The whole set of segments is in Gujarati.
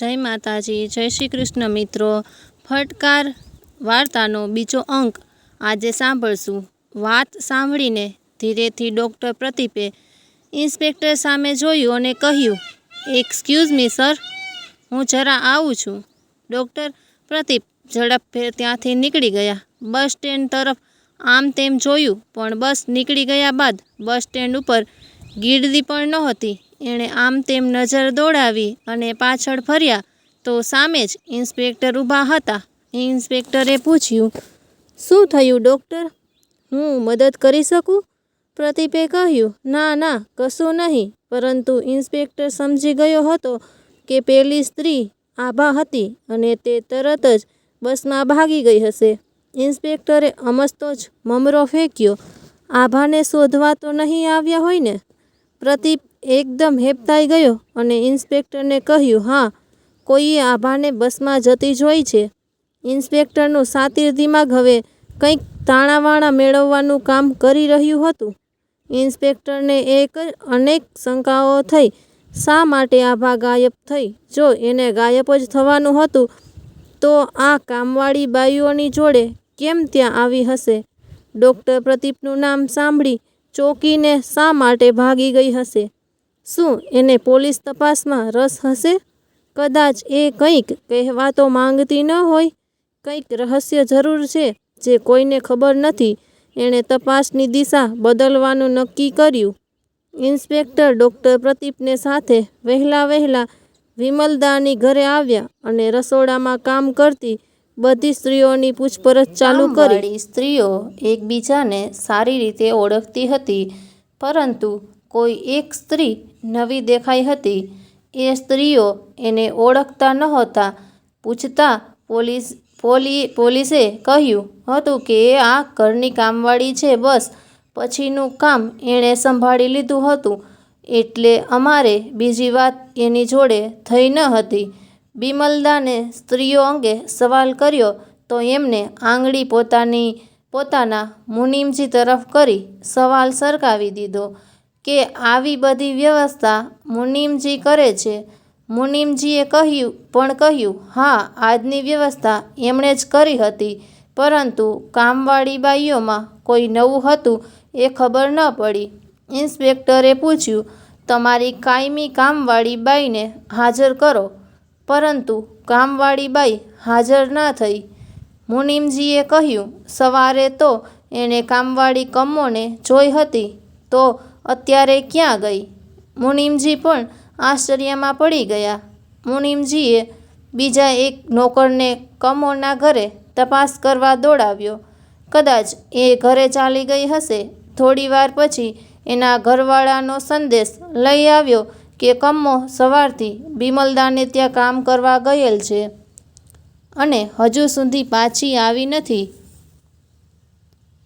જય માતાજી, જય શ્રી કૃષ્ણ મિત્રો. ફટકાર વાર્તાનો બીજો અંક આજે સાંભળશું. વાત સાંભળીને ધીરેથી ડૉક્ટર પ્રદીપે ઇન્સ્પેક્ટર સામે જોયું અને કહ્યું એક્સક્યુઝ મી સર હું જરા આવું છું. ડૉક્ટર પ્રદીપ ઝડપભેર ત્યાંથી નીકળી ગયા. બસ સ્ટેન્ડ તરફ આમ તેમ જોયું, પણ બસ નીકળી ગયા બાદ બસ સ્ટેન્ડ ઉપર ગીર્દી પણ નહોતી. એણે આમ તેમ નજર દોડાવી અને પાછળ ફર્યા તો સામે જ ઇન્સ્પેક્ટર ઊભા હતા. ઇન્સ્પેક્ટરે પૂછ્યું, શું થયું, ડૉક્ટર? હું મદદ કરી શકું? પ્રદીપે કહ્યું, ના ના, કશું નહીં. પરંતુ ઇન્સ્પેક્ટર સમજી ગયો હતો કે પેલી સ્ત્રી આભા હતી અને તે તરત જ બસમાં ભાગી ગઈ હશે. ઇન્સ્પેક્ટરે અમસ્તો જ મમરો ફેંક્યો, આભાને શોધવા તો નહીં આવ્યા હોય ને? પ્રદીપ એકદમ હેબતાઈ ગયો અને ઇન્સ્પેક્ટરને કહ્યું, હા, કોઈએ આભાને બસમાં જતી જોઈ છે. ઇન્સ્પેક્ટરનું સાતીર દિમાગ હવે કંઈક તાણાવાણા મેળવવાનું કામ કરી રહ્યું હતું. ઇન્સ્પેક્ટરને એક અનેક શંકાઓ થઈ. શા માટે આભા ગાયબ થઈ? જો એને ગાયબ જ થવાનું હતું, તો આ કામવાળી બાઈઓની જોડે કેમ ત્યાં આવી હશે? ડૉક્ટર પ્રદીપનું નામ સાંભળી ચોકીને શા માટે ભાગી ગઈ હશે? શું એને પોલીસ તપાસમાં રસ હશે? કદાચ એ કંઈક કહેવા તો માંગતી ન હોય. કંઈક રહસ્ય જરૂર છે જે કોઈને ખબર નથી. એણે તપાસની દિશા બદલવાનું નક્કી કર્યું. ઇન્સ્પેક્ટર ડૉક્ટર પ્રદીપને સાથે વહેલા વહેલા વિમલદાની ઘરે આવ્યા અને રસોડામાં કામ કરતી બધી સ્ત્રીઓની પૂછપરછ ચાલુ કરી. સ્ત્રીઓ એકબીજાને સારી રીતે ઓળખતી હતી પરંતુ કોઈ એક સ્ત્રી નવી દેખાઈ હતી. એ સ્ત્રીઓ એને ઓળખતા નહોતા પૂછતા પોલીસ, પોલી, પોલીસે કહ્યું હતું કે એ આ ઘરની કામવાળી છે બસ. પછીનું કામ એણે સંભાળી લીધું હતું. એટલે અમારે બીજી વાત એની જોડે થઈ ન હતી. બિમલદાને સ્ત્રીઓ અંગે સવાલ કર્યો તો એમને આંગળી પોતાની, પોતાના મુનિમજી તરફ કરી સવાલ સરકાવી દીધો. કે આવી બધી વ્યવસ્થા મુનિમજી કરે છે. મુનિમજીએ કહ્યું, પણ કહ્યું, હા, આજની વ્યવસ્થા એમણે જ કરી હતી. પરંતુ કામવાળી બાઈઓમાં કોઈ નવું હતું એ ખબર ન પડી. ઇન્સ્પેક્ટરે પૂછ્યું, તમારી કાયમી કામવાળી બાઈને હાજર કરો. પરંતુ કામવાળી બાઈ હાજર ના થઈ. મુનિમજીએ કહ્યું, સવારે તો એણે કામવાળી કમોને જોઈ હતી, તો અત્યારે ક્યાં ગઈ? મુનિમજી પણ આશ્ચર્યમાં પડી ગયા. મુનિમજીએ બીજા એક નોકરને કમોના ઘરે તપાસ કરવા દોડાવ્યો. કદાચ એ ઘરે ચાલી ગઈ હશે. થોડીવાર પછી એના ઘરવાળાનો સંદેશ લઈ આવ્યો કે કમ્મો સવારથી બિમલદાને ત્યાં કામ કરવા ગયેલ છે અને હજુ સુધી પાછી આવી નથી.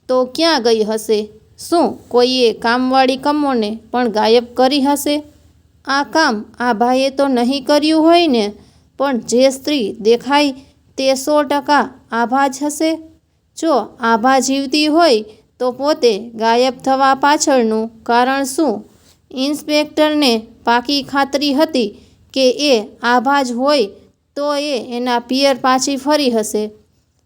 તો ક્યાં ગઈ હશે? શું કોઈએ કામવાળી કમોને પણ ગાયબ કરી હશે? આ કામ આ ભાઈએ તો નહીં કર્યું હોય ને, પણ જે સ્ત્રી દેખાય તે સો ટકા આભા જ હશે. જો આભા જીવતી હોય તો પોતે ગાયબ થવા પાછળનું કારણ શું? ઇન્સ્પેક્ટરને પાકી ખાતરી હતી કે એ આભા જ હોય તો એ એના પિયર પાછી ફરી હશે.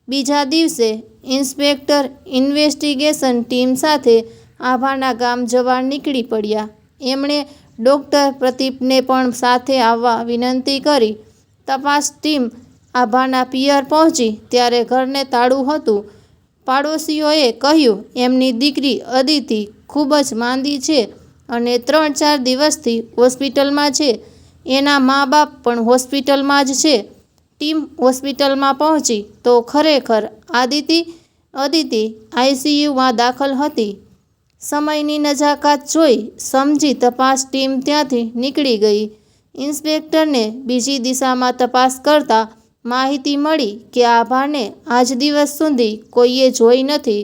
બીજા દિવસે ઇન્સ્પેક્ટર ઇન્વેસ્ટિગેશન ટીમ સાથે આભાના ગામ જવા નીકળી પડ્યા. એમણે ડૉક્ટર પ્રદીપને પણ સાથે આવવા વિનંતી કરી. તપાસ ટીમ આભાના પિયર પહોંચી ત્યારે ઘરને તાળું હતું. પાડોશીઓએ કહ્યું, એમની દીકરી અદિતિ ખૂબ જ માંદી છે અને ત્રણ ચાર દિવસથી હોસ્પિટલમાં છે. એના મા બાપ પણ હોસ્પિટલમાં જ છે. ટીમ હોસ્પિટલમાં પહોંચી તો ખરેખર આદિતિ અદિતિ આઈસીયુમાં દાખલ હતી. સમયની નજાકાત જોઈ સમજી તપાસ ટીમ ત્યાંથી નીકળી ગઈ. ઇન્સ્પેક્ટરને બીજી દિશામાં તપાસ કરતા માહિતી મળી કે આભાને આજ દિવસ સુધી કોઈએ જોઈ નથી.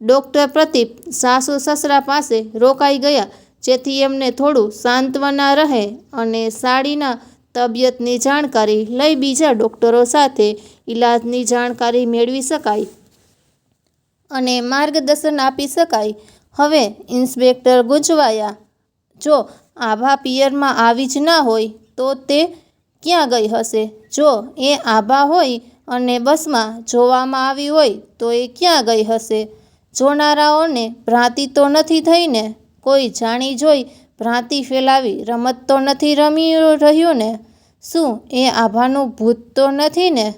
ડૉક્ટર પ્રદીપ સાસુ સસરા પાસે રોકાઈ ગયા, જેથી એમને થોડું સાંત્વના રહે અને સાડીના તબિયતની જાણકારી લઈ બીજા ડૉક્ટરો સાથે ઈલાજની જાણકારી મેળવી શકાય. અને માર્ગદર્શન આપી શકાય. હવે ઇન્સ્પેક્ટર ગુંચવાયા જો આભા પિયરમાં આવી જ ના હોય, તો તે ક્યાં ગઈ હશે? જો એ આભા હોય અને બસમાં જોવામાં આવી હોય, તો એ ક્યાં ગઈ હશે? જોનારાઓને ભ્રાંતિ તો નથી થઈને, કોઈ જાણી જોઈ ભ્રાંતિ ફેલાવી રમત તો નથી રમી રહ્યું ને? શું એ આભાનું ભૂત તો નથી ને?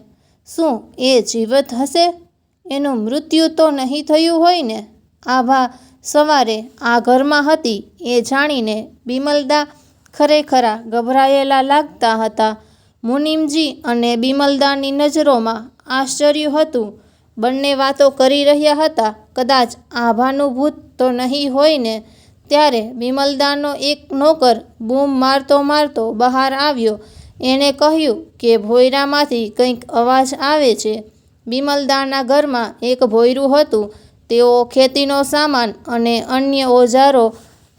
શું એ જીવત હશે? એનું મૃત્યુ તો નહીં થયું હોય ને? આભા સવારે આ ઘરમાં હતી એ જાણીને બિમલદા ખરેખરા ગભરાયેલા લાગતા હતા. મુનિમજી અને બિમલદાની નજરોમાં આશ્ચર્ય હતું. બંને વાતો કરી રહ્યા હતા. કદાચ આભાનું ભૂત તો નહીં હોય ને? ત્યારે બિમલદાનો એક નોકર બૂમ મારતો મારતો બહાર આવ્યો. એણે કહ્યું કે ભોયરામાંથી કંઈક અવાજ આવે છે. બિમલદાના ઘરમાં એક ભોયરું હતું. તેઓ ખેતીનો સામાન અને અન્ય ઓજારો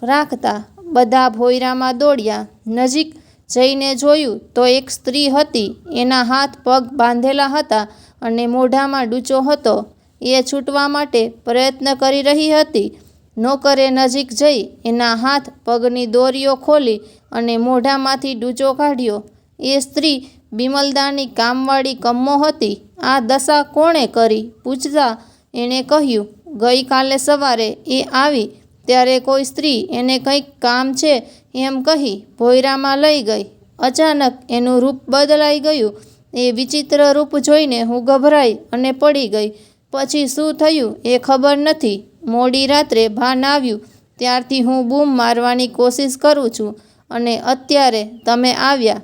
રાખતા બધા ભોયરામાં દોડ્યા. નજીક જઈને જોયું તો એક સ્ત્રી હતી. એના હાથ પગ બાંધેલા હતા અને મોઢામાં ડૂચો હતો. એ છૂટવા માટે પ્રયત્ન કરી રહી હતી. નોકરે નજીક જઈ એના હાથ પગની દોરીઓ ખોલી અને મોઢામાંથી ડૂચો કાઢ્યો. એ સ્ત્રી બિમલદાની કામવાળી કમ્મો હતી. આ દશા કોણે કરી? પૂછતા એણે કહ્યું, ગઈકાલે સવારે એ આવી, ત્યારે કોઈ સ્ત્રી એને કંઈક કામ છે એમ કહી ભોયરામાં લઈ ગઈ. અચાનક એનું રૂપ બદલાઈ ગયું. એ વિચિત્ર રૂપ જોઈને હું ગભરાઈ અને પડી ગઈ. પછી શું થયું એ ખબર નથી. મોડી રાત્રે ભાન આવ્યું. ત્યારથી હું બૂમ મારવાની કોશિશ કરું છું. અને અત્યારે તમે આવ્યા.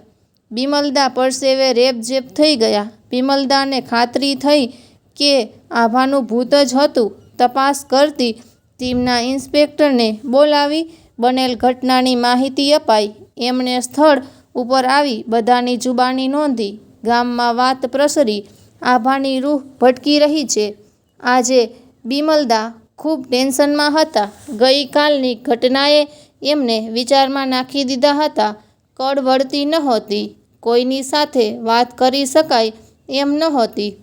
બિમલદા પરસેવે રેપઝેપ થઈ ગયા. બિમલદાને ખાતરી થઈ કે આભાનું ભૂત જ હતું. તપાસ કરતી ટીમના ઇન્સ્પેક્ટરને બોલાવી બનેલ ઘટનાની માહિતી અપાઈ. એમણે સ્થળ ઉપર આવી બધાની જુબાની નોંધી. ગામમાં વાત પ્રસરી. આભાની રૂહ ભટકી રહી છે. આજે બિમલદા ખૂબ ટેન્શનમાં હતા. ગઈકાલની ઘટનાએ એમને વિચારમાં નાખી દીધા હતા. કળ વળતી નહોતી. કોઈની સાથે વાત કરી શકાય એમ નહોતી.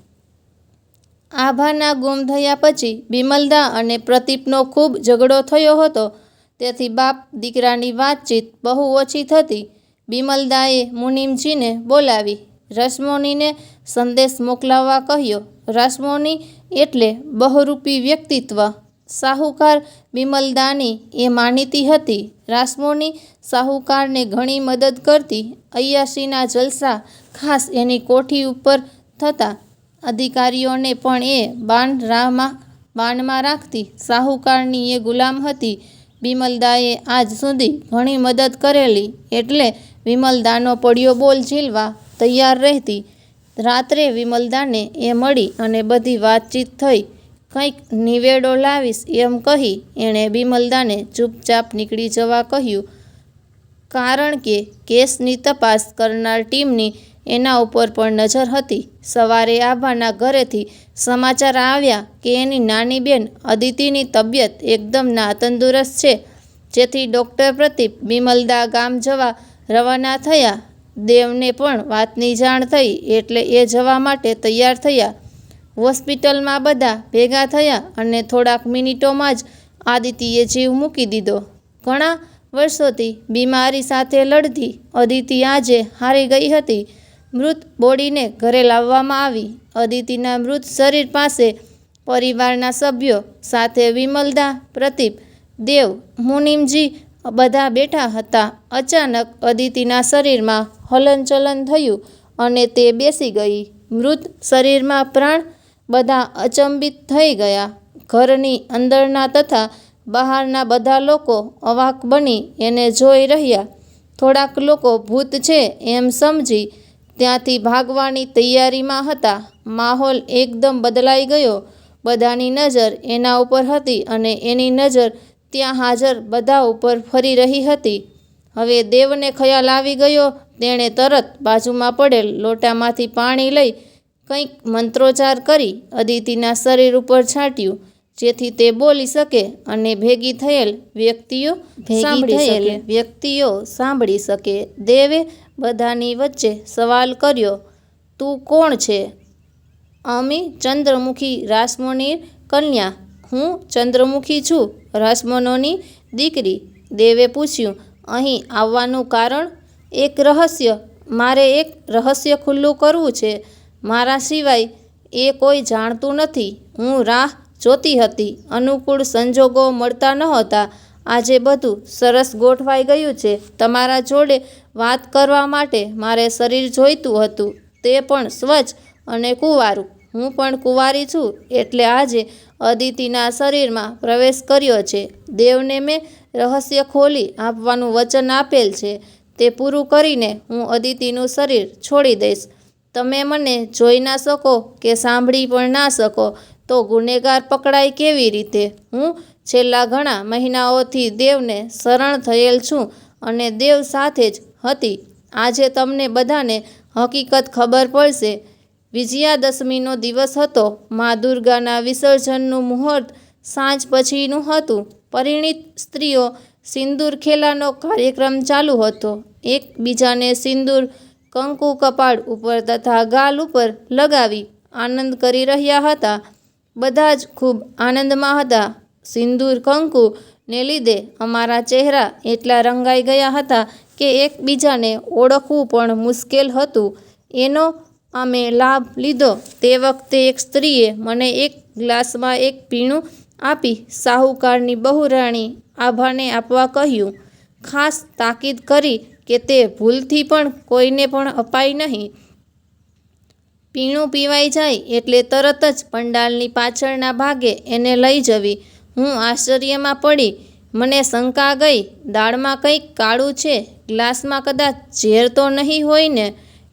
આભાના ગુમ થયા પછી બિમલદા અને પ્રતીપનો ખૂબ ઝઘડો થયો હતો. તેથી બાપ દીકરાની વાતચીત બહુ ઓછી થતી. બિમલદાએ મુનિમજીને બોલાવી. રસમોનીને સંદેશ મોકલાવવા કહ્યો. રસમોની એટલે બહુરૂપી વ્યક્તિત્વ. સાહુકાર બિમલદાની એ માનીતી હતી. રાસમોની સાહુકારને ઘણી મદદ કરતી અયાશીના જલસા ખાસ એની કોઠી ઉપર થતા અધિકારીઓને પણ એ બાન રાહમાં બાનમાં રાખતી સાહુકારની એ ગુલામ હતી. બિમલદાએ આજ સુધી ઘણી મદદ કરેલી એટલે વિમલદાનો પડ્યો બોલ ઝીલવા તૈયાર રહેતી. રાત્રે વિમલદાને એ મળી અને બધી વાતચીત થઈ. કંઈક નિવેડો લાવીશ એમ કહી એણે બિમલદાને ચૂપચાપ નીકળી જવા કહ્યું. કારણ કે કેસની તપાસ કરનાર ટીમની એના ઉપર પણ નજર હતી. સવારે આભાના ઘરેથી સમાચાર આવ્યા કે એની નાની બેન અદિતિની તબિયત એકદમ ના તંદુરસ્ત છે. જેથી ડૉક્ટર પ્રદીપ બિમલદા ગામ જવા રવાના થયા. દેવને પણ વાતની જાણ થઈ એટલે એ જવા માટે તૈયાર થયા. હોસ્પિટલમાં બધા ભેગા થયા અને થોડાક મિનિટોમાં જ આદિતિએ જીવ મૂકી દીધો. ઘણા વર્ષોથી બીમારી સાથે લડતી અદિતિ આજે હારી ગઈ હતી. મૃત બોડીને ઘરે લાવવામાં આવી. અદિતિના મૃત શરીર પાસે પરિવારના સભ્યો સાથે વિમલદા પ્રદીપ દેવ, મુનિમજી બધા બેઠા હતા. અચાનક અદિતિના શરીરમાં હલનચલન થયું અને તે બેસી ગઈ. મૃત શરીરમાં પ્રાણ બધા અચંબિત થઈ ગયા. ઘરની અંદરના તથા બહારના બધા લોકો અવાક બની એને જોઈ રહ્યા. થોડાક લોકો ભૂત છે એમ સમજી ત્યાંથી ભાગવાની તૈયારીમાં હતા. માહોલ એકદમ બદલાઈ ગયો. બધાની નજર એના ઉપર હતી અને એની નજર ત્યાં હાજર બધા ઉપર ફરી રહી હતી. હવે દેવને ખ્યાલ આવી ગયો. તેણે તરત બાજુમાં પડેલ લોટામાંથી પાણી લઈ કંઈક મંત્રોચ્ચાર કરી અદિતિના શરીર ઉપર છાંટ્યું જેથી તે બોલી શકે અને ભેગી થયેલ વ્યક્તિઓ સાંભળી શકે. વ્યક્તિઓ સાંભળી શકે. દેવે બધાની વચ્ચે સવાલ કર્યો તું કોણ છે? અમી ચંદ્રમુખી રાસમોની કન્યા. હું ચંદ્રમુખી છું રાસમનોની દીકરી. દેવે પૂછ્યું અહીં આવવાનું કારણ? એક રહસ્ય. મારે એક રહસ્ય ખુલ્લું કરવું છે. મારા સિવાય એ કોઈ જાણતું નથી. હું રાહ જોતી હતી. અનુકૂળ સંજોગો મળતા નહોતા. આજે બધું સરસ ગોઠવાઈ ગયું છે. તમારા જોડે વાત કરવા માટે મારે શરીર જોઈતું હતું. તે પણ સ્વચ્છ અને કુંવારું. હું પણ કુંવારી છું એટલે આજે અદિતિના શરીરમાં પ્રવેશ કર્યો છે. દેવને મેં રહસ્ય ખોલી આપવાનું વચન આપેલ છે. તે પૂરું કરીને હું અદિતિનું શરીર છોડી દઈશ. તમે મને જોઈ ના શકો કે સાંભળી પણ ના શકો, તો ગુનેગાર પકડાય કેવી રીતે? હું છેલ્લા ઘણા મહિનાઓથી દેવને શરણ થયેલ છું અને દેવ સાથે જ હતી. આજે તમને બધાને હકીકત ખબર પડશે. વિજયાદશમીનો દિવસ હતો. મા દુર્ગાના વિસર્જનનું મુહૂર્ત સાંજ પછીનું હતું. પરિણીત સ્ત્રીઓ સિંદૂર ખેલાનો કાર્યક્રમ ચાલુ હતો. એકબીજાને સિંદૂર કંકુ કપાળ ઉપર તથા ગાલ ઉપર લગાવી આનંદ કરી રહ્યા હતા. બધા જ ખૂબ આનંદમાં હતા. સિંદૂર કંકુ ને લીધે અમારા ચહેરા એટલા રંગાઈ ગયા હતા કે એકબીજાને ઓળખવું પણ મુશ્કેલ હતું. એનો અમે લાભ લીધો તે વખતે એક સ્ત્રીએ મને એક ગ્લાસમાં એક પીણું આપી સાહુકારની બહુરાણી આભાને આપવા કહ્યું. ખાસ તાકીદ કરી કે તે ભૂલથી પણ કોઈને પણ અપાય નહીં. પીણું પીવાઈ જાય એટલે તરત જ પંડાલની પાછળના ભાગે એને લઈ જવી. હું આશ્ચર્યમાં પડી. મને શંકા ગઈ. દાળમાં કંઈક કાળું છે. ગ્લાસમાં કદાચ ઝેર તો નહીં હોય ને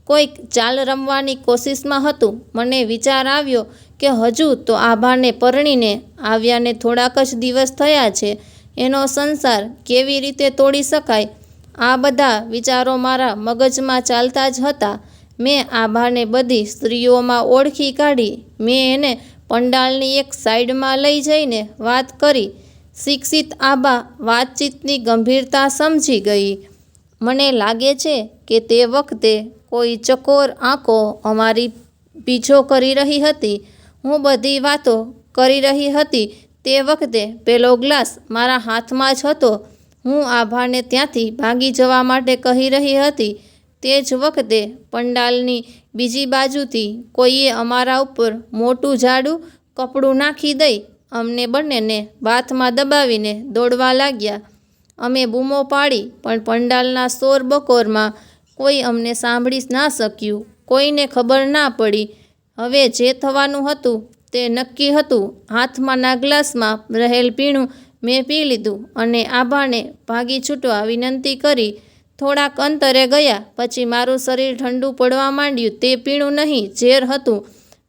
કોઈક ચાલ રમવાની કોશિશમાં હતું. મને વિચાર આવ્યો કે હજુ તો આભાને પરણીને આવ્યાને થોડાક જ દિવસ થયા છે. એનો સંસાર કેવી રીતે તોડી શકાય? આ બધા વિચારો મારા મગજમાં ચાલતા જ હતા. મેં આભાને બધી સ્ત્રીઓમાં ઓળખી કાઢી. મેં એને પંડાલની એક સાઈડમાં લઈ જઈને વાત કરી. શિક્ષિત આબા વાતચીતની ગંભીરતા સમજી ગઈ. મને લાગે છે કે તે વખતે કોઈ ચકોર આંખો અમારી પીછો કરી રહી હતી. હું બધી વાતો કરી રહી હતી. તે વખતે પેલો ગ્લાસ મારા હાથમાં જ હતો. હું આભાને ત્યાંથી ભાગી જવા માટે કહી રહી હતી તે જ વખતે પંડાલની બીજી બાજુથી કોઈએ અમારા ઉપર મોટું જાડું કપડું નાખી દઈ અમને બંનેને બાથમાં દબાવીને દોડવા લાગ્યા. અમે બૂમો પાડી, પણ પંડાલના શોર બકોરમાં કોઈ અમને સાંભળી ના શક્યું. કોઈને ખબર ના પડી. હવે જે થવાનું હતું તે નક્કી હતું. હાથમાંના ગ્લાસમાં રહેલ પીણું મેં પી લીધું અને આભાને ભાગી છૂટવા વિનંતી કરી. થોડાક અંતરે ગયા, પછી મારું શરીર ઠંડુ પડવા માંડ્યું, તે પીણું નહીં, ઝેર હતું.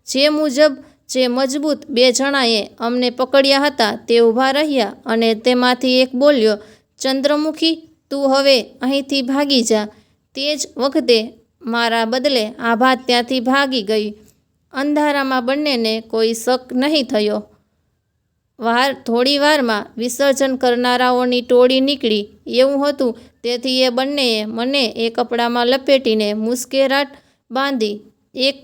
જે મુજબ, જે મજબૂત, બે જણાએ અમને પકડ્યા હતા, તે ઊભા રહ્યા અને તેમાંથી એક બોલ્યો, ચંદ્રમુખી, તું હવે અહીંથી ભાગી જા. તે જ વખતે મારા બદલે આભા ત્યાંથી ભાગી ગઈ. અંધારામાં બંનેને કોઈ શક નહીં થયો. વાર, થોડી વારમાં વિસર્જન કરનારાઓની ટોળી નીકળી. એવું હતું. તેથી એ બંનેએ મને એ કપડામાં લપેટીને મુસ્કેરાટ બાંધી, એક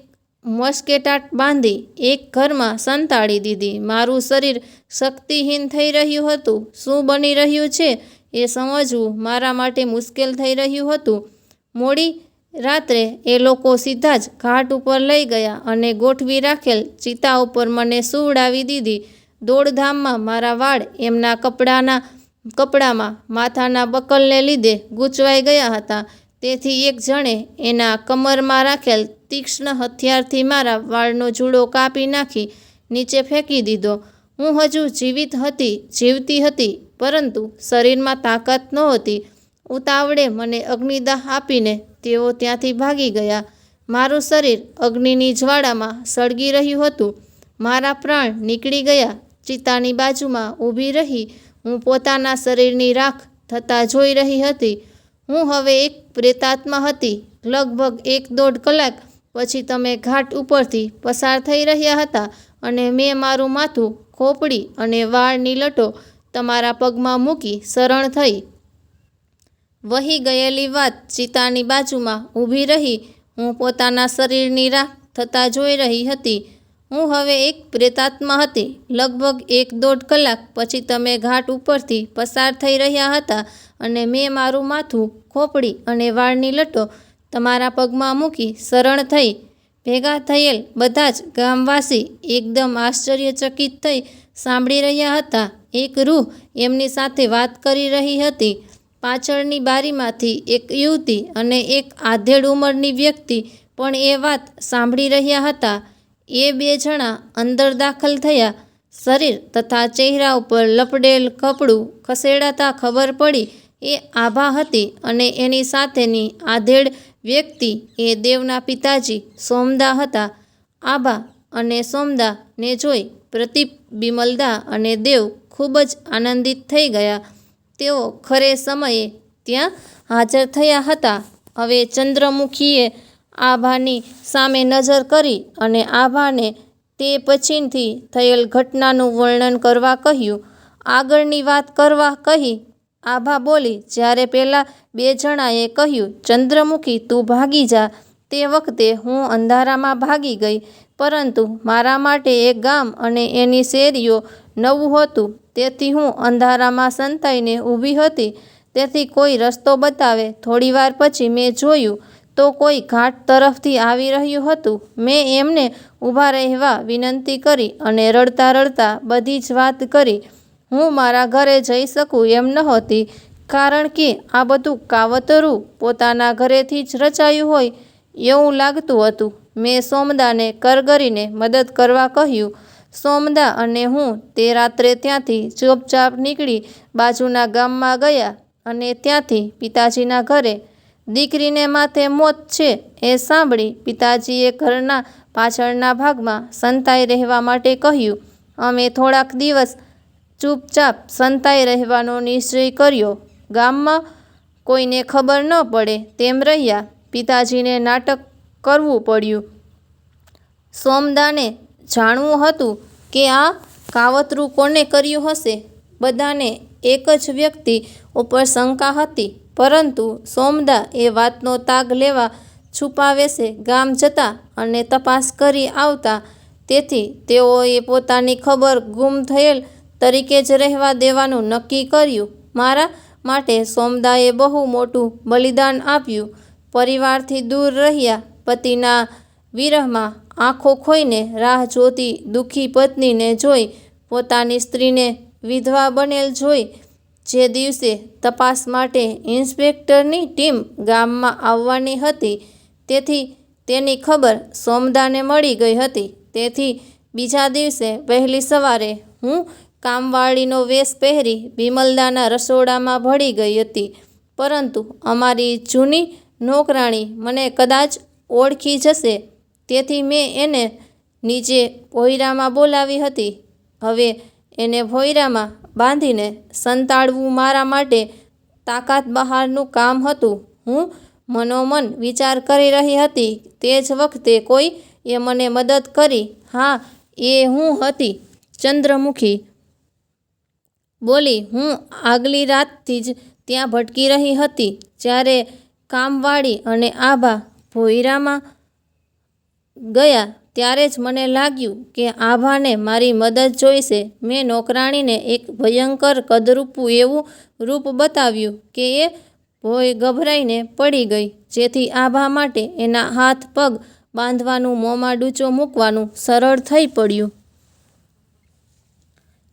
મસ્કેટાટ બાંધી, એક ઘરમાં સંતાડી દીધી. મારું શરીર શક્તિહીન થઈ રહ્યું હતું. શું બની રહ્યું છે એ સમજવું મારા માટે મુશ્કેલ થઈ રહ્યું હતું. મોડી રાત્રે એ લોકો સીધા જ ઘાટ ઉપર લઈ ગયા અને ગોઠવી રાખેલ ચિતા ઉપર મને સુવડાવી દીધી. દોડધામમાં મારા વાળ એમના કપડાના, કપડામાં માથાના બકલને લીધે ગૂંચવાઈ ગયા હતા. તેથી એક જણે એના કમરમાં રાખેલ તીક્ષ્ણ હથિયારથી મારા વાળનો જૂડો કાપી નાખી નીચે ફેંકી દીધો. હું હજુ જીવિત હતી, જીવતી હતી, પરંતુ શરીરમાં તાકાત નહોતી. ઉતાવળે મને અગ્નિદાહ આપીને તેઓ ત્યાંથી ભાગી ગયા. મારું શરીર અગ્નિની જ્વાળામાં સળગી રહ્યું હતું. મારા પ્રાણ નીકળી ગયા. ચિતાની બાજુમાં ઊભી રહી, હું પોતાના શરીરની રાખ થતાં જોઈ રહી હતી. હું હવે એક પ્રેતાત્મા હતી. લગભગ એક દોઢ કલાક પછી તમે ઘાટ ઉપરથી પસાર થઈ રહ્યા હતા અને મેં મારું માથું ખોપડી અને વાળની લટો તમારા પગમાં મૂકી શરણ થઈ. વહી ગયેલી વાત ચિતાની બાજુમાં ઊભી રહી, હું પોતાના શરીરની રાખ થતાં જોઈ રહી હતી. હું હવે એક પ્રેતાત્મા હતી. લગભગ એક દોઢ કલાક પછી તમે ઘાટ ઉપરથી પસાર થઈ રહ્યા હતા અને મેં મારું માથું ખોપડી અને વાળની લટો તમારા પગમાં મૂકી શરણ થઈ. ભેગા થયેલ બધા જ ગામવાસી એકદમ આશ્ચર્યચકિત થઈ સાંભળી રહ્યા હતા. એક રૂહ એમની સાથે વાત કરી રહી હતી. પાછળની બારીમાંથી એક યુવતી અને એક આધેડ ઉંમરની વ્યક્તિ પણ એ વાત સાંભળી રહ્યા હતા. એ બે જણા અંદર દાખલ થયા. શરીર તથા ચહેરા ઉપર લપડેલ કપડું ખસેડાતા ખબર પડી. એ આભા હતી અને એની સાથેની આધેડ વ્યક્તિ એ દેવના પિતાજી સોમદા હતા. આભા અને સોમદાને જોઈ પ્રતિપ, બિમલદા અને દેવ ખૂબ જ આનંદિત થઈ ગયા. તેઓ ખરે સમયે ત્યાં હાજર થયા હતા. હવે ચંદ્રમુખીએ આભાની સામે નજર કરી અને આભાને તે પછીથી થયેલ ઘટનાનું વર્ણન કરવા કહ્યું. આગળની વાત કરવા કહી આભા બોલી, જ્યારે પહેલાં બે જણાએ કહ્યું, ચંદ્રમુખી, તું ભાગી જા. તે વખતે હું અંધારામાં ભાગી ગઈ. પરંતુ મારા માટે એ ગામ અને એની શેરીઓ નવું હતું. તેથી હું અંધારામાં સંતાઈને ઊભી હતી. તેથી કોઈ રસ્તો બતાવે. થોડીવાર પછી મેં જોયું તો કોઈ ઘાટ તરફથી આવી રહ્યું હતું. મેં એમને ઊભા રહેવા વિનંતી કરી અને રડતા રડતા બધી જ વાત કરી. હું મારા ઘરે જઈ શકું એમ નહોતી, કારણ કે આ બધું કાવતરું પોતાના ઘરેથી જ રચાયું હોય એવું લાગતું હતું. મેં સોમદાને કરગરીને મદદ કરવા કહ્યું, સોમદા અને હું તે રાત્રે ત્યાંથી ચૂપચાપ નીકળી બાજુના ગામમાં ગયા અને ત્યાંથી પિતાજીના ઘરે દીકરીને માથે મોત છે એ સાંભળી પિતાજીએ ઘરના પાછળના ભાગમાં સંતાઈ રહેવા માટે કહ્યું, અમે થોડાક દિવસ ચૂપચાપ સંતાઈ રહેવાનો નિશ્ચય કર્યો. ગામમાં કોઈને ખબર ન પડે તેમ રહ્યા. પિતાજીને નાટક કરવું પડ્યું. સોમદાને જાણવું હતું કે આ કાવતરું કોને કર્યું હશે? બધાને એક જ વ્યક્તિ ઉપર શંકા હતી. પરંતુ સોમદા એ વાતનો તાગ લેવા છુપાવેશે ગામ જતા અને તપાસ કરી આવતા. તેથી તેઓએ પોતાની ખબર ગુમ થયેલ તરીકે જ રહેવા દેવાનું નક્કી કર્યું. મારા માટે સોમદાએ બહુ મોટું બલિદાન આપ્યું. પરિવારથી દૂર રહ્યા. પતિના વિરહમાં આંખો ખોઈને રાહ જોતી દુઃખી પત્નીને જોઈ, પોતાની સ્ત્રીને વિધવા બનેલ જોઈ જે દિવસે તપાસ માટે ઇન્સ્પેક્ટરની ટીમ ગામમાં આવવાની હતી, તેથી તેની ખબર સોમદાને મળી ગઈ હતી. તેથી બીજા દિવસે વહેલી સવારે હું કામવાળીનો વેશ પહેરી વિમલદાના રસોડામાં ભળી ગઈ હતી. પરંતુ અમારી જૂની નોકરાણી મને કદાચ ઓળખી જશે, તેથી મેં એને નીચે ભોયરામાં બોલાવી હતી. હવે એને ભોંયરામાં બાંધીને સંતાડવું મારા માટે તાકાત બહારનું કામ હતું. હું મનોમન વિચાર કરી રહી હતી. તે જ વખતે કોઈ એ મને મદદ કરી. હા, એ હું હતી. ચંદ્રમુખી બોલી, હું આગલી રાતથી જ ત્યાં ભટકી રહી હતી. જ્યારે કામવાળી અને આભા ભોયરામાં ગયા ત્યારે જ મને લાગ્યું કે આભાને મારી મદદ જોઈશે. મેં નોકરાણીને એક ભયંકર કદરૂપું એવું રૂપ બતાવ્યું કે એ ભોય ગભરાઈને પડી ગઈ. જેથી આભા માટે એના હાથ પગ બાંધવાનું, મોંમાં ડૂચો મૂકવાનું સરળ થઈ પડ્યું.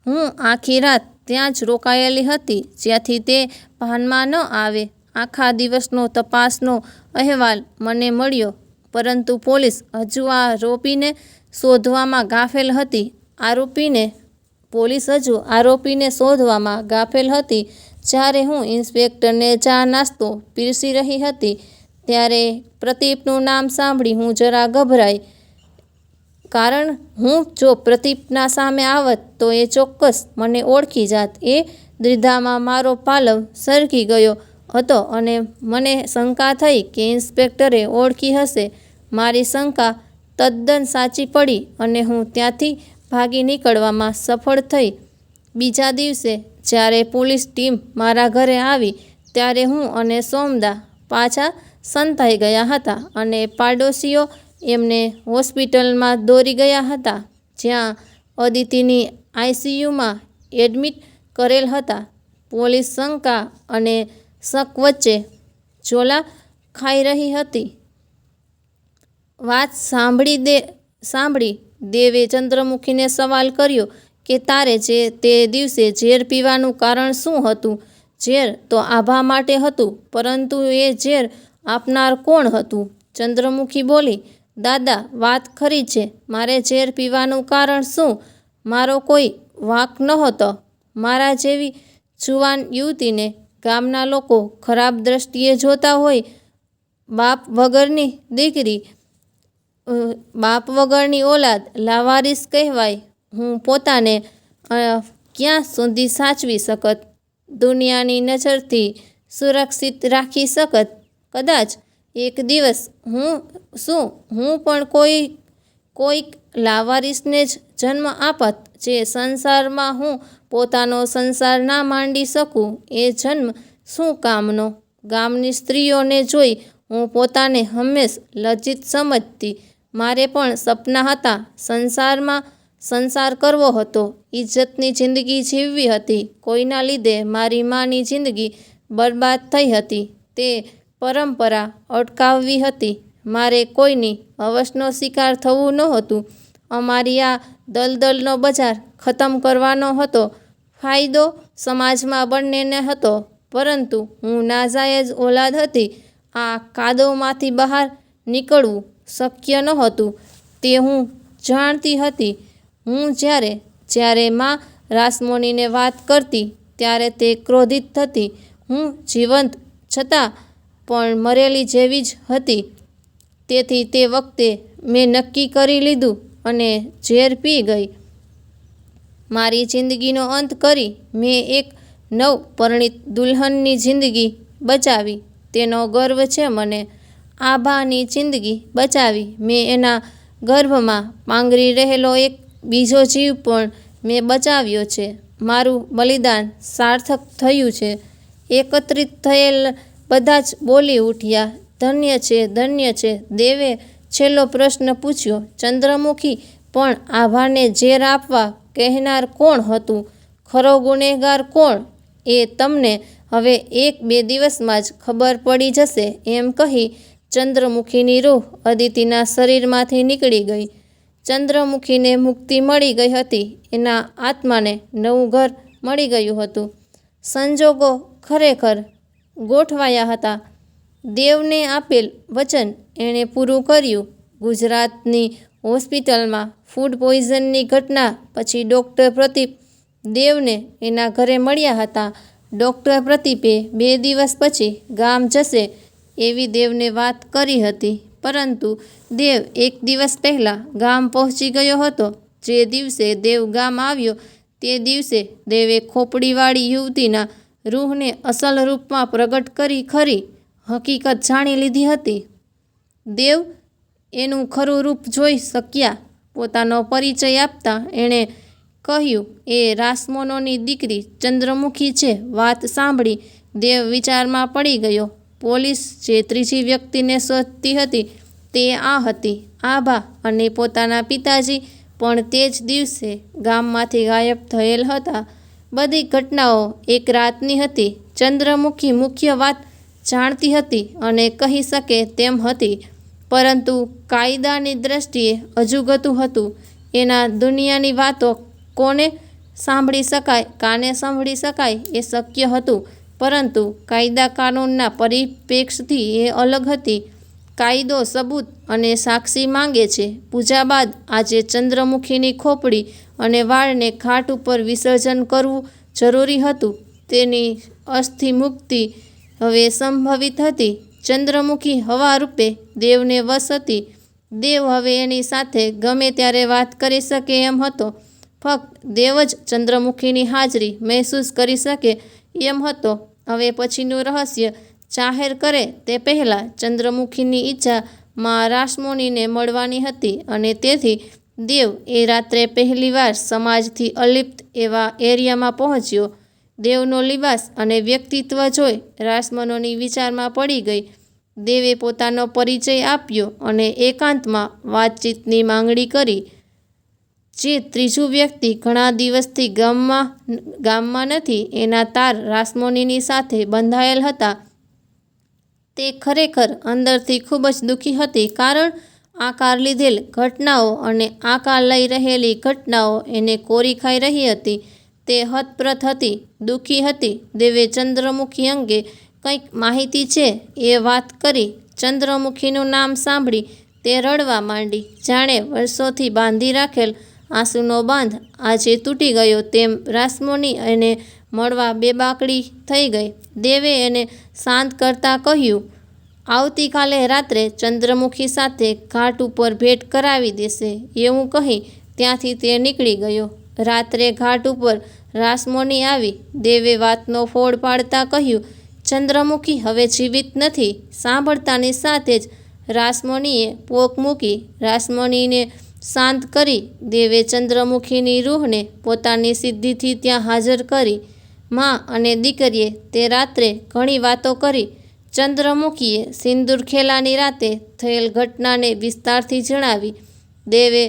હું આખી રાત ત્યાં જ રોકાયેલી હતી, જ્યાંથી તે ભાનમાં ન આવે. આખા દિવસનો તપાસનો અહેવાલ મને મળ્યો. પરંતુ પોલીસ હજુ આ આરોપીને શોધવામાં ગાફેલ હતી. આરોપીને, પોલીસ હજુ આરોપીને શોધવામાં ગાફેલ હતી. જ્યારે હું ઇન્સ્પેક્ટરને ચા નાસ્તો પીરસી રહી હતી, ત્યારે પ્રદીપનું નામ સાંભળી હું જરા ગભરાઈ. કારણ હું જો પ્રદીપના સામે આવત, તો એ ચોક્કસ મને ઓળખી જાત. એ દ્વિધામાં મારો પાલવ સરકી ગયો હતો અને મને શંકા થઈ કે ઇન્સ્પેક્ટરે ઓળખી હશે. મારી શંકા તદ્દન સાચી પડી અને હું ત્યાંથી ભાગી નીકળવામાં સફળ થઈ. બીજા દિવસે જ્યારે પોલીસ ટીમ મારા ઘરે આવી, ત્યારે હું અને સોમદા પાછા સંતાઈ ગયા હતા અને પાડોશીઓ એમને હોસ્પિટલમાં દોરી ગયા હતા, જ્યાં અદિતિની આઈસીયુમાં એડમિટ કરેલ હતા. પોલીસ શંકા અને શક વચ્ચે ઝોલા ખાઈ રહી હતી. વાત સાંભળી દે, સાંભળી દેવે ચંદ્રમુખીને સવાલ કર્યો કે તારે જે તે દિવસે ઝેર પીવાનું કારણ શું હતું? ઝેર તો આભા માટે હતું, પરંતુ એ ઝેર આપનાર કોણ હતું? ચંદ્રમુખી બોલી, દાદા, વાત ખરી છે. મારે ઝેર પીવાનું કારણ શું? મારો કોઈ વાંક નહોતો. મારા જેવી જુવાન યુવતીને ગામના લોકો ખરાબ દ્રષ્ટિએ જોતા હોય, બાપ વગરની દીકરી બાપ વગરની ઓલાદ લાવારીસ કહેવાય. હું પોતાને ક્યાં સુધી સાચવી શકત? દુનિયાની નજરથી સુરક્ષિત રાખી શકત? કદાચ એક દિવસ હું, શું હું પણ કોઈ, કોઈક લાવારીસને જ જન્મ આપત જે સંસારમાં હું પોતાનો સંસાર ના માંડી શકું? એ જન્મ શું કામનો? ગામની સ્ત્રીઓને જોઈ હું પોતાને હંમેશ લજ્જિત સમજતી મારે પણ સપના હતા સંસારમાં સંસાર કરવો હતો. ઇજ્જતની જિંદગી જીવવી હતી. કોઈના લીધે મારી માની જિંદગી બરબાદ થઈ હતી. તે પરંપરા અટકાવવી હતી. મારે કોઈની હવસનો શિકાર થવું નહોતું. અમારી આ દલદલનો બજાર ખતમ કરવાનો હતો. ફાયદો સમાજમાં બંનેને હતો. પરંતુ હું નાજાયજ ઓલાદ હતી. આ કાદવમાંથી બહાર નીકળવું શક્ય નહોતું. તે હું જાણતી હતી. હું જ્યારે જ્યારે માં રાસમોનીને વાત કરતી, ત્યારે તે ક્રોધિત થતી. હું જીવંત છતાં પણ મરેલી જેવી જ હતી. તેથી તે વખતે મેં નક્કી કરી લીધું અને ઝેર પી ગઈ. મારી જિંદગીનો અંત કરી મેં એક નવ પરણિત દુલ્હનની જિંદગી બચાવી. તેનો ગર્વ છે મને. આભાની જિંદગી બચાવી. મેં એના ગર્ભમાં પાંગરી રહેલો એક બીજો જીવ પણ મેં બચાવ્યો છે. મારું બલિદાન સાર્થક થયું છે. એકત્રિત થયેલ બધા જ બોલી ઉઠ્યા, ધન્ય છે ધન્ય છે. દેવે છેલ્લો પ્રશ્ન પૂછ્યો, ચંદ્રમુખી, પણ આભાને ઝેર આપવા કહેનાર કોણ હતું? ખરો ગુનેગાર કોણ? એ તમને હવે એક બે દિવસમાં જ ખબર પડી જશે. એમ કહી ચંદ્રમુખીની રૂહ અદિતિના શરીરમાંથી નીકળી ગઈ. ચંદ્રમુખીને મુક્તિ મળી ગઈ હતી. એના આત્માને નવું ઘર મળી ગયું હતું. સંજોગો ખરેખર ગોઠવાયા હતા. દેવને આપેલ વચન એણે પૂરું કર્યું. ગુજરાતની હોસ્પિટલમાં ફૂડ પોઈઝનની ઘટના પછી ડૉક્ટર પ્રદીપ દેવને એના ઘરે મળ્યા હતા. ડૉક્ટર પ્રદીપે બે દિવસ પછી ગામ જશે. એવી દેવને વાત કરી હતી. પરંતુ દેવ એક દિવસ પહેલાં ગામ પહોંચી ગયો હતો. જે દિવસે દેવ ગામ આવ્યો, તે દિવસે દેવે ખોપડીવાળી યુવતીના રૂહને અસલ રૂપમાં પ્રગટ કરી ખરી હકીકત જાણી લીધી હતી. દેવ એનું ખરું રૂપ જોઈ શક્યા. પોતાનો પરિચય આપતા એણે કહ્યું, એ રાસમોનોની દીકરી ચંદ્રમુખી છે. વાત સાંભળી દેવ વિચારમાં પડી ગયો. પોલીસ જે ત્રીજી વ્યક્તિને શોધતી હતી તે આ હતી. આભા અને પોતાના પિતાજી પણ તે જ દિવસે ગામમાંથી ગાયબ થયેલ હતા. બધી ઘટનાઓ એક રાતની હતી. ચંદ્રમુખી મુખ્ય વાત જાણતી હતી અને કહી શકે તેમ હતી. પરંતુ કાયદાની દ્રષ્ટિએ અજુગતું હતું. એના દુનિયાની વાતો કોને સાંભળી શકાય, કાને સાંભળી શકાય એ શક્ય હતું. પરંતુ કાયદા કાનૂનના પરિપ્રેક્ષથી એ અલગ હતી. કાયદો સબૂત અને સાક્ષી માંગે છે. પૂજા બાદ આજે ચંદ્રમુખીની ખોપડી અને વાળને ખાટ ઉપર વિસર્જન કરવું જરૂરી હતું. તેની અસ્થિ મુક્તિ હવે સંભવિત હતી. ચંદ્રમુખી હવા રૂપે દેવને વશ હતી. દેવ હવે એની સાથે ગમે ત્યારે વાત કરી શકે એમ હતો. ફક્ત દેવ જ ચંદ્રમુખીની હાજરી મહેસૂસ કરી શકે એમ હતો. હવે પછીનું રહસ્ય જાહેર કરે તે પહેલાં ચંદ્રમુખીની ઈચ્છા માં રાસમોનીને મળવાની હતી અને તેથી દેવ એ રાત્રે પહેલીવાર સમાજથી અલિપ્ત એવા એરિયામાં પહોંચ્યો. દેવનો લિબાસ અને વ્યક્તિત્વ જોઈ રાસમનોની વિચારમાં પડી ગઈ. દેવે પોતાનો પરિચય આપ્યો અને એકાંતમાં વાતચીતની માંગણી કરી. જે ત્રીજું વ્યક્તિ ઘણા દિવસથી ગામમાં ગામમાં નથી, એના તાર રાસમોનીની સાથે બંધાયેલ હતા. તે ખરેખર અંદરથી ખૂબ જ દુઃખી હતી કારણ આકાર લીધેલ ઘટનાઓ અને આકાર લઈ રહેલી ઘટનાઓ એને કોરી ખાઈ રહી હતી. તે હતપ્રત હતી, દુઃખી હતી. દેવે ચંદ્રમુખી અંગે કંઈક માહિતી છે એ વાત કરી ચંદ્રમુખીનું નામ સાંભળી તે રડવા માંડી. જાણે વર્ષોથી બાંધી રાખેલ આંસુનો બાંધ આજે તૂટી ગયો તેમ રાસમોની એને મળવા બેબાકડી થઈ ગઈ. દેવે એને શાંત કરતાં કહ્યું, આવતીકાલે રાત્રે ચંદ્રમુખી સાથે ઘાટ ઉપર ભેટ કરાવી દેશે. એવું કહી ત્યાંથી તે નીકળી ગયો. રાત્રે ઘાટ ઉપર રાસમોની આવી. દેવે વાતનો ફોડ પાડતા કહ્યું, ચંદ્રમુખી હવે જીવિત નથી. સાંભળતાની સાથે જ રાસમોનીએ પોક મૂકી. રાસમોનીને શાંત કરી દેવે ચંદ્રમુખીની રૂહને પોતાની સિદ્ધિથી ત્યાં હાજર કરી. માં અને દીકરીએ તે રાત્રે ઘણી વાતો કરી. ચંદ્રમુખીએ સિંદૂર ખેલાની રાતે થયેલ ઘટનાને વિસ્તારથી જણાવી. દેવે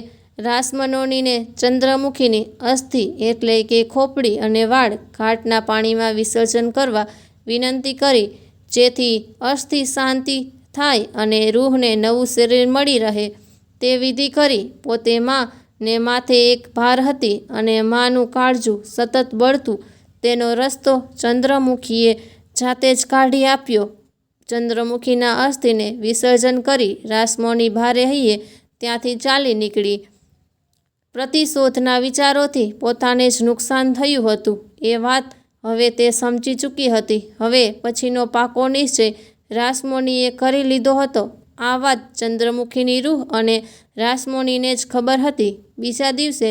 રાસમનોનીને ચંદ્રમુખીની અસ્થિ એટલે કે ખોપડી અને વાળ ઘાટના પાણીમાં વિસર્જન કરવા વિનંતી કરી. જેથી અસ્થિ શાંતિ થાય અને રૂહને નવું શરીર મળી રહે. તે વિધિ કરી પોતે માં ને માથે એક ભાર હતી અને માનું કાળજું સતત બળતું. તેનો રસ્તો ચંદ્રમુખીએ જાતે જ કાઢી આપ્યો. ચંદ્રમુખીના અસ્થિને વિસર્જન કરી રાસમોની ભારે હૈયે ત્યાંથી ચાલી નીકળી. પ્રતિશોધના વિચારોથી પોતાને જ નુકસાન થયું હતું. એ વાત હવે તે સમજી ચૂકી હતી. હવે પછીનો પાકો નિશ્ચય રાસમોનીએ કરી લીધો હતો. આ વાત ચંદ્રમુખીની રૂહ અને રાસમોનીને જ ખબર હતી. બીજા દિવસે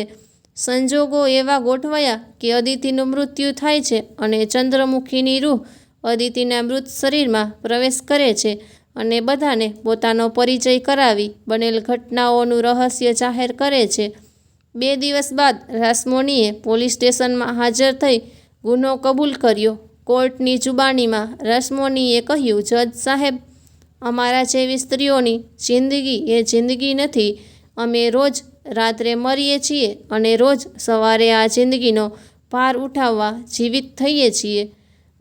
સંજોગો એવા ગોઠવાયા કે અદિતિનું મૃત્યુ થાય છે અને ચંદ્રમુખીની રૂહ અદિતિના મૃત શરીરમાં પ્રવેશ કરે છે અને બધાને પોતાનો પરિચય કરાવી બનેલ ઘટનાઓનું રહસ્ય જાહેર કરે છે. બે દિવસ બાદ રાસમોનીએ પોલીસ સ્ટેશનમાં હાજર થઈ ગુનો કબૂલ કર્યો. કોર્ટની જુબાનીમાં રાસમોનીએ કહ્યું, જજ સાહેબ અમારા જેવી સ્ત્રીઓની જિંદગી એ જિંદગી નથી. અમે રોજ રાત્રે મરીએ છીએ અને રોજ સવારે આ જિંદગીનો ભાર ઉઠાવવા જીવિત થઈએ છીએ.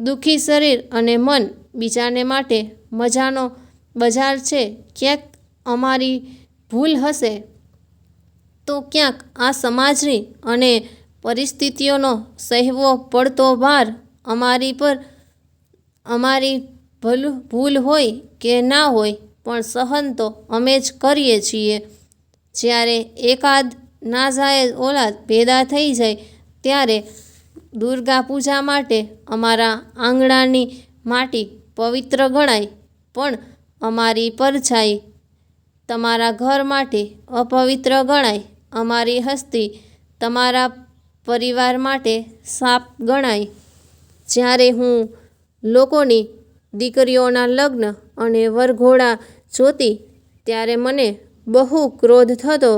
દુઃખી શરીર અને મન બીજાને માટે મજાનો બજાર છે. ક્યાંક અમારી ભૂલ હશે તો ક્યાંક આ સમાજની અને પરિસ્થિતિઓનો સહેવો પડતો ભાર અમારી પર, અમારી ભૂલ ભૂલ હોય કે ના હોય, પણ સહન તો અમે જ કરીએ છીએ. જ્યારે એકાદ ના જાય ઓલાદ ભેદા થઈ જાય, ત્યારે દુર્ગા પૂજા માટે અમારા આંગણાની માટી પવિત્ર ગણાય, પણ અમારી પરછાઈ તમારા ઘર માટે અપવિત્ર ગણાય. અમારી હસ્તી તમારા પરિવાર માટે સાપ ગણાય. જ્યારે હું લોકોની દીકરીઓના લગ્ન અને વરઘોડા જોતી ત્યારે મને બહુ ક્રોધ થતો,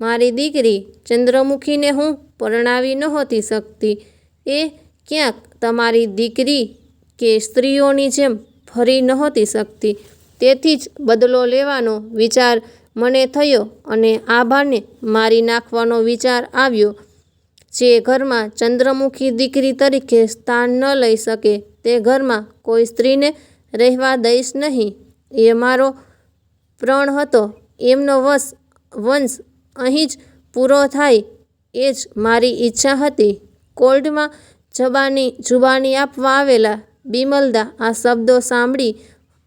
મારી દીકરી, ચંદ્રમુખીને હું પરણાવી નહોતી શકતી. એ ક્યાંક તમારી દીકરી કે સ્ત્રીઓની જેમ ફરી નહોતી શકતી. તેથી જ બદલો લેવાનો વિચાર મને થયો અને આભાને મારી નાખવાનો વિચાર આવ્યો, જે ઘરમાં ચંદ્રમુખી દીકરી તરીકે સ્થાન ન લઈ શકે. તે ઘરમાં કોઈ સ્ત્રીને રહેવા દઈશ નહીં. એ મારો પ્રણ હતો. એમનો વશ, વંશ અહીં જ પૂરો થાય એ જ મારી ઈચ્છા હતી. કોર્ટમાં જબાની, જુબાની આપવા આવેલા બિમલદા આ શબ્દો સાંભળી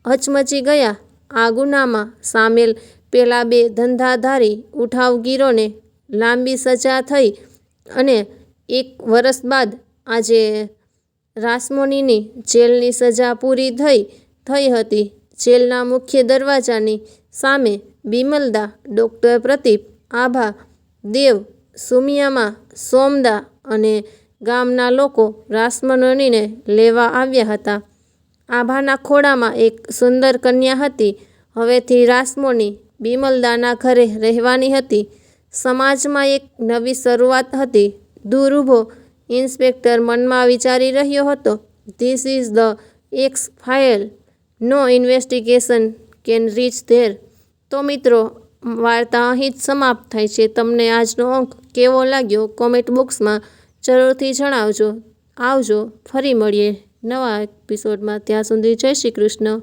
હચમચી ગયા. આ ગુનામાં સામેલ પેલા બે ધંધાધારી ઉઠાવગીરોને લાંબી સજા થઈ અને એક વર્ષ બાદ આજે રાસમોનીની જેલની સજા પૂરી થઈ થઈ હતી. જેલના મુખ્ય દરવાજાની સામે બિમલદા, ડૉક્ટર પ્રદીપ આભા, દેવ, સુમિયામાં, સોમદા અને ગામના લોકો રાસમનોનીને લેવા આવ્યા હતા. આભાના ખોળામાં એક સુંદર કન્યા હતી. હવેથી રાસમોની બિમલદાના ઘરે રહેવાની હતી. સમાજમાં એક નવી શરૂઆત હતી. દૂર ઊભો ઇન્સ્પેક્ટર મનમાં વિચારી રહ્યો હતો this is the X file no investigation can reach there તો મિત્રો, વાર્તા અહીં જ સમાપ્ત થાય છે. તમને આજનો અંક કેવો લાગ્યો? કોમેન્ટ બોક્સમાં જરૂરથી જણાવજો. આવજો, ફરી મળીએ નવા એપિસોડમાં ત્યાં સુધી જય શ્રી કૃષ્ણ.